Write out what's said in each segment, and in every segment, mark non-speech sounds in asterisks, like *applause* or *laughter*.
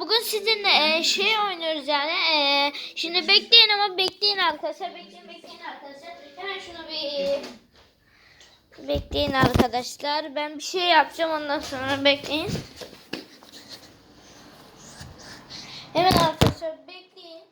bugün sizinle e, şey oynuyoruz yani. E, şimdi bekleyin ama bekleyin arkadaşlar. Bekleyin bekleyin arkadaşlar. Hemen şunu bir bekleyin arkadaşlar. Ben bir şey yapacağım ondan sonra bekleyin. Hemen arkadaşlar bekleyin.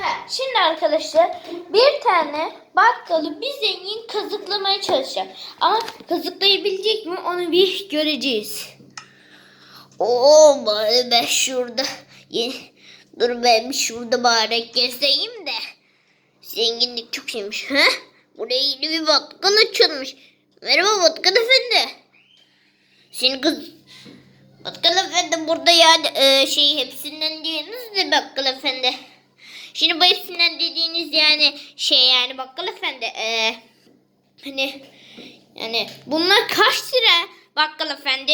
Ha, şimdi arkadaşlar bir tane bakkalı bir zengin kazıklamaya çalışacak. Ama kazıklayabilecek mi onu bir göreceğiz. Oo bari ben şurada dur ben şurada bari gezeyim de. Zenginlik çok iyiymiş. Ha? Buraya yeni bir bakkal açılmış. Merhaba bakkal efendi. Senin kız Bakkal efendi burada yani e, şey hepsinden diyorsunuz da bakkal efendi. Şimdi bu hepsinden dediğiniz yani şey yani bakkal efendi e, hani yani bunlar kaç lira bakkal efendi?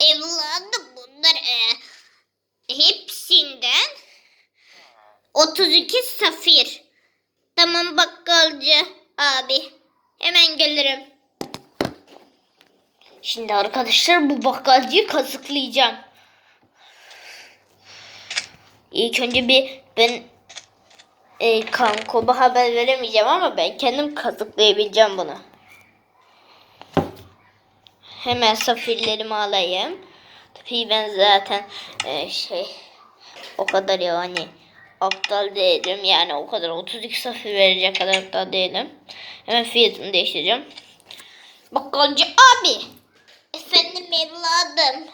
Evladım bunlar e, hepsinden 32 safir. Tamam bakkalcı abi hemen gelirim. Şimdi arkadaşlar bu bakkalcıyı kazıklayacağım. İlk önce bir ben e, kankoba haber veremeyeceğim ama ben kendim kazıklayabileceğim bunu. Hemen safirlerimi alayım. Tabii ben zaten e, şey o kadar yani aptal değilim. Yani o kadar 32 safir verecek kadar aptal değilim. Hemen fiyatını değiştireceğim. Bakkalcı abi. Efendim evladım.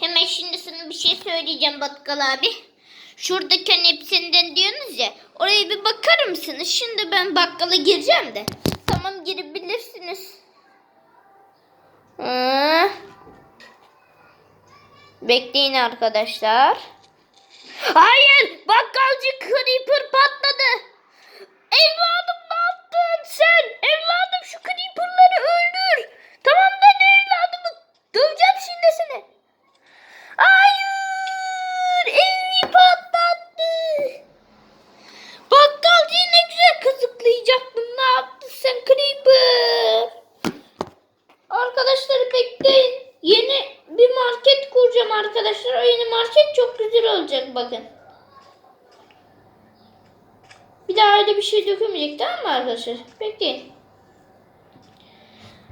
Hemen şimdi sana bir şey söyleyeceğim bakkal abi. Şuradaki hani hepsinden diyorsunuz ya. Oraya bir bakar mısınız? Şimdi ben bakkala gireceğim de. Tamam girebilirsiniz. Hı. Bekleyin arkadaşlar. Hayır! Bakkalcı creeper patladı. Evladım ne yaptın sen? Evladım şu creeperları öldür. Tamam da ne evladımı? Döveceğim şimdi seni. Hayır! Evi patlattı. Bakkalcıyı ne güzel kazıklayacaktın. Ne yaptın sen creeper? Arkadaşlar bekleyin. Yeni bir market kuracağım arkadaşlar. O yeni market çok bakın. Bir daha öyle bir şey dökülmeyecek tamam mı arkadaşlar? Bekleyin.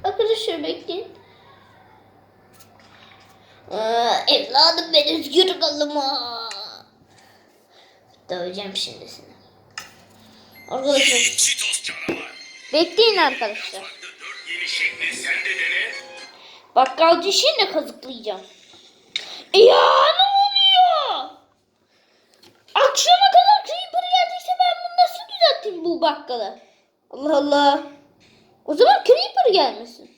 Arkadaşlar bekleyin. Aa, evladım ben özgür kalım ha. Döveceğim şimdi seni. Arkadaşlar bekleyin arkadaşlar. Bakkalcı işini kazıklayacağım. Ya ne oluyor? Akşama kadar creeper geldiyse ben bunu nasıl düzelteyim bu bakkalı? Allah Allah. O zaman creeper gelmesin.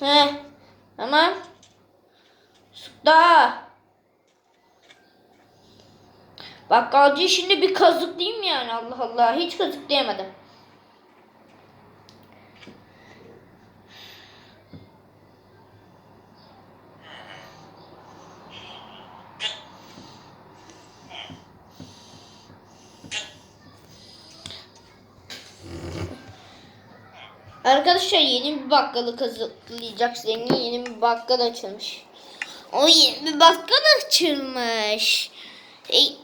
He. Tamam. Daha. Bakkalcı işini bir kazıklayayım yani Allah Allah. Hiç kazıklayamadım. Arkadaşlar yeni bir bakkalı kazıklayacak zengin yeni bir bakkal açılmış. O yeni bir bakkal açılmış. Hey.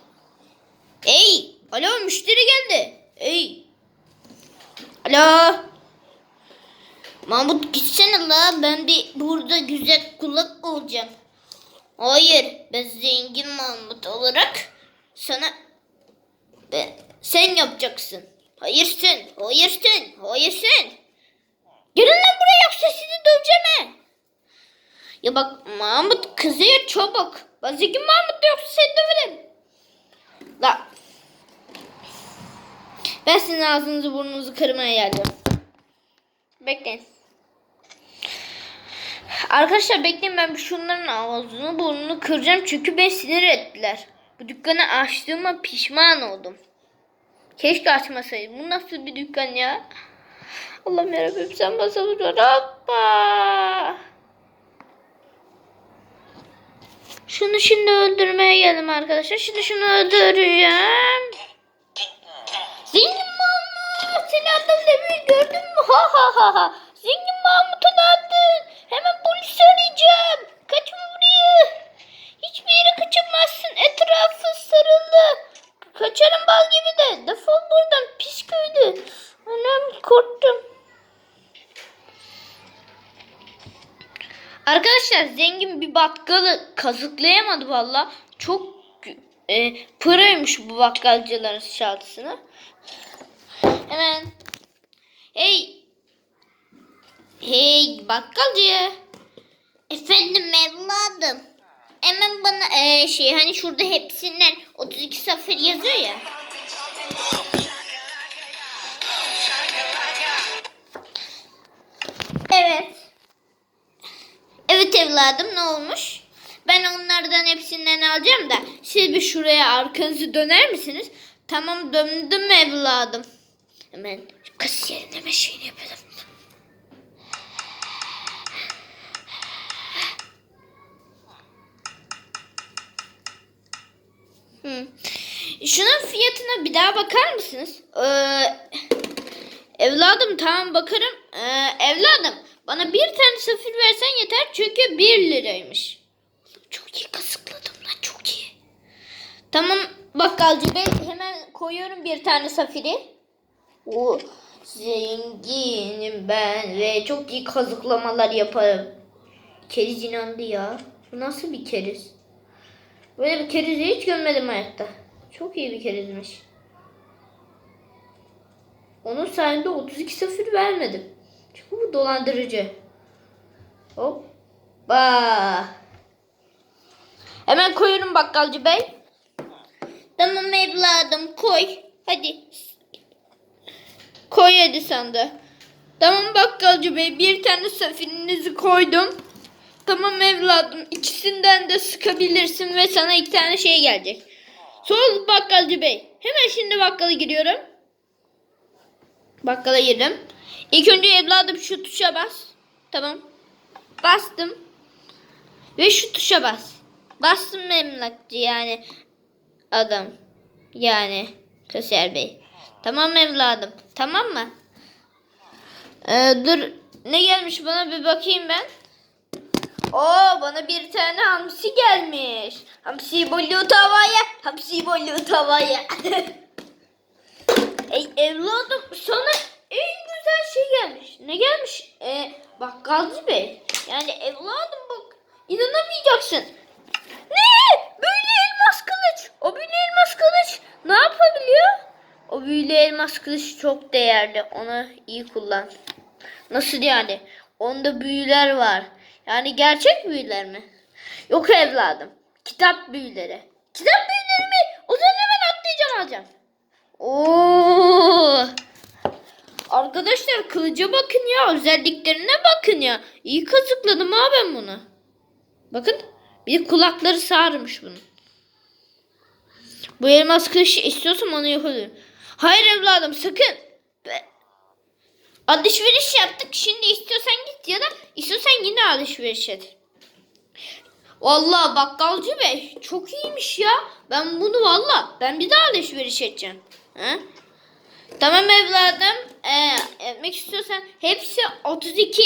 Hey. Alo müşteri geldi. Hey. Alo. Mahmut gitsene la ben bir burada güzel kulak olacağım. Hayır ben zengin Mahmut olarak sana ben, sen yapacaksın. Hayır sen, hayır sen, hayır sen. Gelin lan buraya yoksa sizi döveceğim he. Ya bak Mahmut kızıyor çabuk. Ben zengin Mahmut da yoksa seni döverim. La. Ben sizin ağzınızı burnunuzu kırmaya geldim. Bekleyin. Arkadaşlar bekleyin ben şunların ağzını burnunu kıracağım çünkü beni sinir ettiler. Bu dükkanı açtığıma pişman oldum. Keşke açmasaydım. Bu nasıl bir dükkan ya? Allah'ım yarabbim sen ver. Hoppa. Şunu şimdi öldürmeye geldim arkadaşlar. Şimdi şunu öldüreceğim. Zengin Mahmut seni adam demeyi gördün mü? Ha ha ha ha. Zengin Mahmut'u ne yaptın? Hemen polisi Arkadaşlar zengin bir bakkalı kazıklayamadı valla. Çok e, pıraymış bu bakkalcıların şartısını. Hemen hey hey bakkalcı efendim evladım hemen bana e, şey hani şurada hepsinden 32 sıfır yazıyor ya. Evladım ne olmuş? Ben onlardan hepsinden alacağım da siz bir şuraya arkanızı döner misiniz? Tamam döndüm evladım. Hemen kasiyerin hemen şeyini yapalım. Hı. Şunun fiyatına bir daha bakar mısınız? Ee, evladım tamam bakarım. Ee, evladım bana bir tane sıfır versen yeter çünkü bir liraymış. Çok iyi kazıkladım lan çok iyi. Tamam bakkalcı bey hemen koyuyorum bir tane safiri. O zenginim ben ve çok iyi kazıklamalar yaparım. Keriz inandı ya. Bu nasıl bir keriz? Böyle bir kerizi hiç görmedim hayatta. Çok iyi bir kerizmiş. Onun sayesinde 32 sıfır vermedim. Çünkü bu dolandırıcı. Hoppa. Hemen koyuyorum bakkalcı bey. Tamam evladım koy. Hadi. Koy hadi sen de. Tamam bakkalcı bey bir tane safirinizi koydum. Tamam evladım ikisinden de sıkabilirsin ve sana iki tane şey gelecek. Sol bakkalcı bey. Hemen şimdi bakkala giriyorum. Bakkala girdim. İlk önce evladım şu tuşa bas. Tamam. Bastım. Ve şu tuşa bas. Bastım emlakçı yani adam. Yani kasiyer bey. Tamam evladım. Tamam mı? Ee, dur. Ne gelmiş bana bir bakayım ben. Oo bana bir tane hamsi gelmiş. Hamsi bolu tavaya. Hamsi bolu tavaya. *laughs* Ey evladım sana en güzel şey gelmiş. Ne gelmiş? Ee, bakkalcı bey. Yani evladım bak inanamayacaksın. Ne? Böyle elmas kılıç. O büyülü elmas kılıç ne yapabiliyor? O büyülü elmas kılıç çok değerli. Onu iyi kullan. Nasıl yani? Onda büyüler var. Yani gerçek büyüler mi? Yok evladım. Kitap büyüleri. Kitap büyüleri mi? O zaman hemen atlayacağım alacağım. Oo. Arkadaşlar kılıca bakın ya. Özelliklerine bakın ya. İyi kazıkladım ha ben bunu. Bakın. Bir kulakları sağırmış bunun. Bu elmas kılıcı istiyorsam onu yapabilirim. Hayır evladım sakın. Be- Alışveriş yaptık. Şimdi istiyorsan git ya da istiyorsan yine alışveriş et. Vallahi bakkalcı bey çok iyiymiş ya. Ben bunu valla ben bir daha alışveriş edeceğim. Ha? Tamam evladım. Etmek istiyorsan hepsi 32.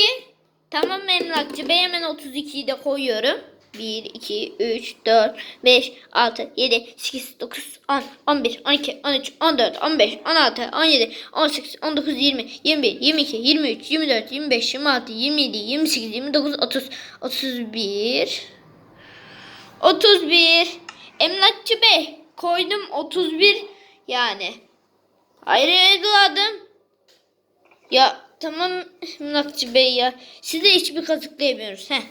Tamam emlakçı bey hemen 32'yi de koyuyorum. 1, 2, 3, 4, 5, 6, 7, 8, 9, 10, 11, 12, 13, 14, 15, 16, 17, 18, 19, 20, 21, 22, 23, 24, 25, 26, 27, 28, 29, 30, 31, 31. Emlakçı bey koydum 31 yani. Hayır evladım. Ya tamam emlakçı bey ya. Size hiçbir kazıklayamıyoruz. Heh.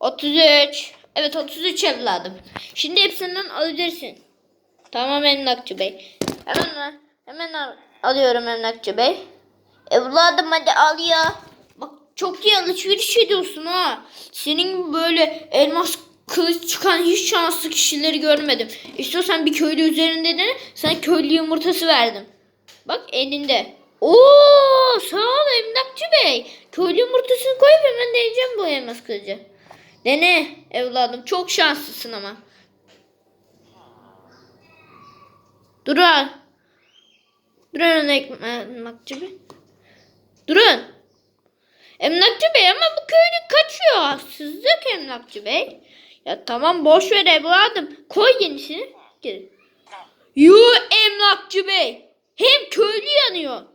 33. Evet 33 evladım. Şimdi hepsinden alabilirsin. Tamam emlakçı bey. Hemen hemen al- alıyorum emlakçı bey. Evladım hadi al ya. Bak çok iyi alışveriş ediyorsun ha. Senin gibi böyle elmas kılıç çıkan hiç şanslı kişileri görmedim. İstiyorsan bir köylü üzerinde dene. Sana köylü yumurtası verdim. Bak elinde. Oo sağ ol emlakçı bey. Köylü yumurtasını koyup hemen deneyeceğim bu elmas kılıcı. Dene evladım çok şanslısın ama. Durun. Durun emlakçı bey. Durun. Emlakçı bey ama bu köylü kaçıyor. Haksızlık emlakçı bey. Ya tamam boş ver evladım. Koy yenisini. Gel. Yu emlakçı bey. Hem köylü yanıyor.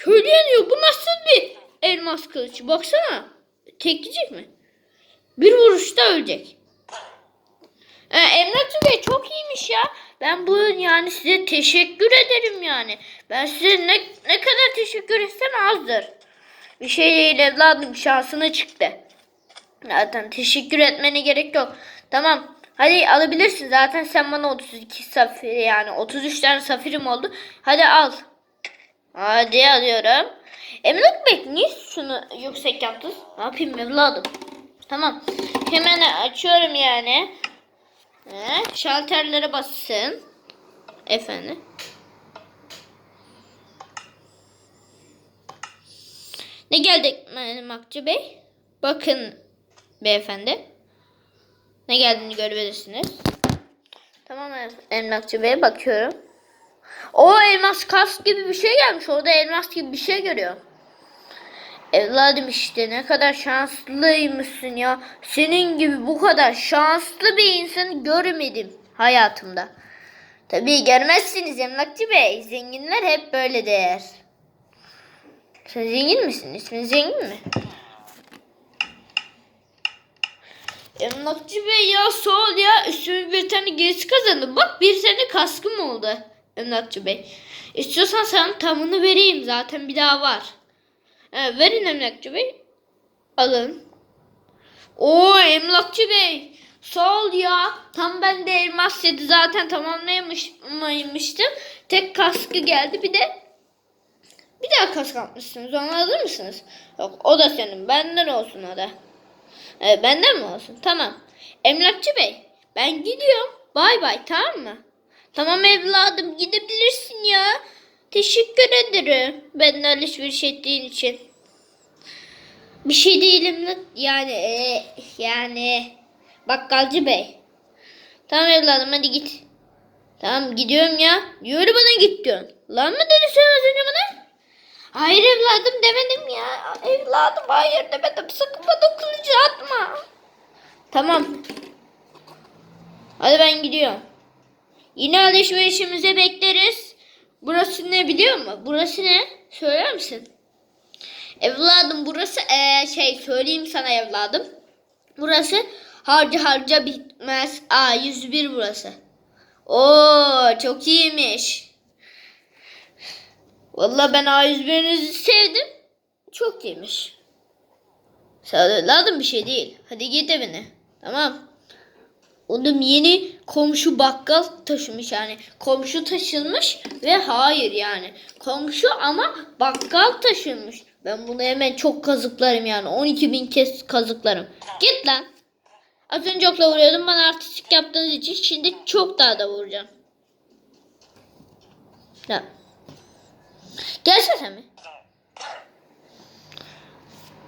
Köylü yanıyor. Bu nasıl bir elmas kılıç? Baksana. Tek yiyecek mi? Bir vuruşta ölecek. Ee, Emlakçı Bey çok iyiymiş ya. Ben bu yani size teşekkür ederim yani. Ben size ne, ne kadar teşekkür etsem azdır. Bir şey değil evladım şansına çıktı. Zaten teşekkür etmene gerek yok. Tamam. Hadi alabilirsin. Zaten sen bana 32 safir yani 33 tane safirim oldu. Hadi al. Hadi alıyorum. Emlak Bey niye şunu yüksek yaptın? Ne yapayım evladım? Tamam. Hemen açıyorum yani. He, şalterlere bassın. Efendim. Ne geldi Makçı Bey? Bakın beyefendi. Ne geldiğini görebilirsiniz. Tamam Emlakçı Bey bakıyorum. O elmas kas gibi bir şey gelmiş. Orada elmas gibi bir şey görüyor. Evladım işte ne kadar şanslıymışsın ya. Senin gibi bu kadar şanslı bir insanı görmedim hayatımda. Tabii görmezsiniz Emlakçı Bey. Zenginler hep böyle der. Sen zengin misin? İsmin zengin mi? Emlakçı Bey ya sağ ol ya. Üstüme bir tane giysi kazandım. Bak bir tane kaskım oldu. Emlakçı Bey. İstiyorsan sana tamını vereyim. Zaten bir daha var. Ee, verin Emlakçı Bey. Alın. Oo Emlakçı Bey. Sağ ol ya. Tam ben de elmas seti zaten tamamlayamıştım. Tek kaskı geldi. Bir de bir daha kask atmışsınız. Onu alır mısınız? Yok o da senin. Benden olsun o da. Ee, benden mi olsun? Tamam. Emlakçı Bey ben gidiyorum. Bay bay tamam mı? Tamam evladım gidebilirsin ya. Teşekkür ederim. Benimle alışveriş ettiğin için. Bir şey değilim lan. Yani e, yani bakkalcı bey. Tamam evladım hadi git. Tamam gidiyorum ya. Yürü bana git. Lan mı dedi sen az önce bana? Hayır evladım demedim ya. Evladım hayır demedim. Sakın bana kılıcı atma. Tamam. Hadi ben gidiyorum. Yine alışverişimize bekleriz. Burası ne biliyor musun? Burası ne? Söyler misin? Evladım burası eee, şey söyleyeyim sana evladım. Burası harca harca bitmez. A 101 burası. Oo çok iyiymiş. Vallahi ben A101'inizi sevdim. Çok iyiymiş. Sağ evladım bir şey değil. Hadi git evine. Tamam. Oğlum yeni komşu bakkal taşımış yani. Komşu taşınmış ve hayır yani. Komşu ama bakkal taşınmış. Ben bunu hemen çok kazıklarım yani. 12 bin kez kazıklarım. Git lan. Az önce okla vuruyordum. Bana artistik yaptığınız için şimdi çok daha da vuracağım. Ya. Gelsene sen mi?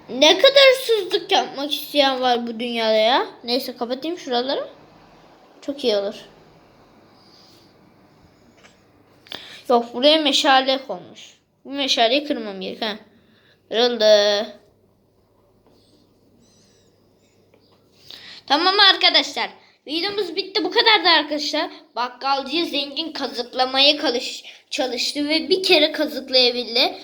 Ne kadar hırsızlık yapmak isteyen var bu dünyada ya. Neyse kapatayım şuraları. Çok iyi olur. Yok buraya meşale konmuş. Bu meşaleyi kırmam gerek ha. Kırıldı. Tamam arkadaşlar. Videomuz bitti bu kadardı arkadaşlar. Bakkalcıyı zengin kazıklamaya çalış, çalıştı ve bir kere kazıklayabildi.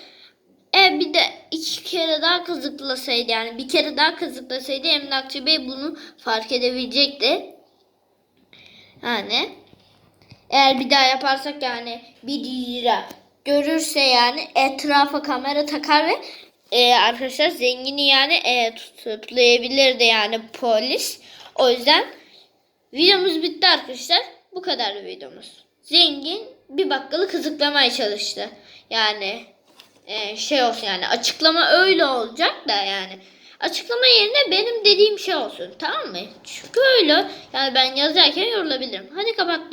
E bir de iki kere daha kazıklasaydı yani bir kere daha kazıklasaydı Emlakçı Bey bunu fark edebilecekti. Yani eğer bir daha yaparsak yani bir lira görürse yani etrafa kamera takar ve e, arkadaşlar zengini yani e, tutuklayabilirdi yani polis. O yüzden videomuz bitti arkadaşlar. Bu kadar videomuz. Zengin bir bakkalı kızıklamaya çalıştı. Yani e, şey olsun yani açıklama öyle olacak da yani. Açıklama yerine benim dediğim şey olsun tamam mı? Çünkü öyle yani ben yazarken yorulabilirim. Hadi kapattım.